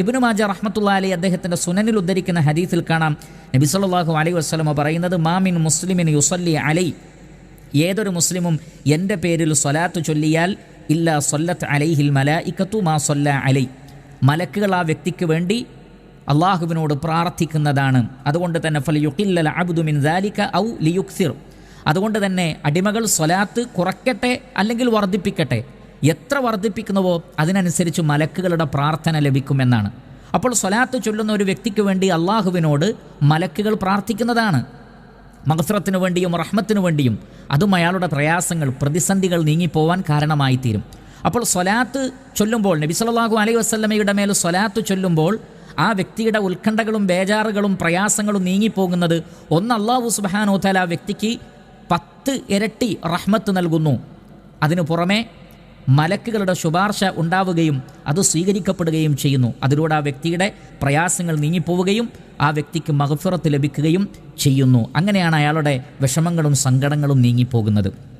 ഇബ്നു മാജ റഹ്മത്തുള്ള അലി അദ്ദേഹത്തിന്റെ സുനനിൽ ഉദ്ധരിക്കുന്ന ഹദീസിൽ കാണാം. നബി സല്ലല്ലാഹു അലൈഹി വസ്ലമ പറയുന്നത് മാമിൻ മുസ്ലിമിൻ യുസല്ലി അലൈ. ഏതൊരു മുസ്ലിമും എന്റെ പേരിൽ സ്വലാത്ത് ചൊല്ലിയാൽ ഇല്ല സൊല്ലത്ത് അലൈഹിൽ മലായിക്കത്തു മാ സൊല്ല അലൈ. മലക്കുകൾ ആ വ്യക്തിക്ക് വേണ്ടി അള്ളാഹുവിനോട് പ്രാർത്ഥിക്കുന്നതാണ്. അതുകൊണ്ട് തന്നെ ഫൽ യുക്കില്ലൽ അബ്ദു മിൻ ദാലിക ഔ ലിയുക്സിർ. അതുകൊണ്ട് തന്നെ അടിമകൾ സ്വലാത്ത് കുറയ്ക്കട്ടെ അല്ലെങ്കിൽ വർദ്ധിപ്പിക്കട്ടെ. എത്ര വർദ്ധിപ്പിക്കുന്നുവോ അതിനനുസരിച്ച് മലക്കുകളുടെ പ്രാർത്ഥന ലഭിക്കുമെന്നാണ്. അപ്പോൾ സ്വലാത്ത് ചൊല്ലുന്ന ഒരു വ്യക്തിക്ക് വേണ്ടി അള്ളാഹുവിനോട് മലക്കുകൾ പ്രാർത്ഥിക്കുന്നതാണ്. മഹസ്രത്തിനു വേണ്ടിയും റഹ്മത്തിനു വേണ്ടിയും അതും അയാളുടെ പ്രയാസങ്ങൾ പ്രതിസന്ധികൾ നീങ്ങിപ്പോവാൻ കാരണമായി തീരും അപ്പോൾ സ്വലാത്ത് ചൊല്ലുമ്പോൾ നബി സല്ലല്ലാഹു അലൈഹി വസ്ലമയുടെ മേൽ സ്വലാത്ത് ചൊല്ലുമ്പോൾ ആ വ്യക്തിയുടെ ഉത്കണ്ഠകളും ബേജാറുകളും പ്രയാസങ്ങളും നീങ്ങിപ്പോകുന്നത് ഒന്ന് അള്ളാഹു സുബാനോത്താൽ ആ വ്യക്തിക്ക് പത്ത് ഇരട്ടി റഹ്മത്ത് നൽകുന്നു. അതിനു പുറമെ മലക്കുകളുടെ ശുപാർശ ഉണ്ടാവുകയും അത് സ്വീകരിക്കപ്പെടുകയും ചെയ്യുന്നു. അതിലൂടെ ആ വ്യക്തിയുടെ പ്രയാസങ്ങൾ നീങ്ങിപ്പോവുകയും ആ വ്യക്തിക്ക് മഹഫിറത്ത് ലഭിക്കുകയും ചെയ്യുന്നു. അങ്ങനെയാണ് അയാളുടെ വിഷമങ്ങളും സങ്കടങ്ങളും നീങ്ങിപ്പോകുന്നത്.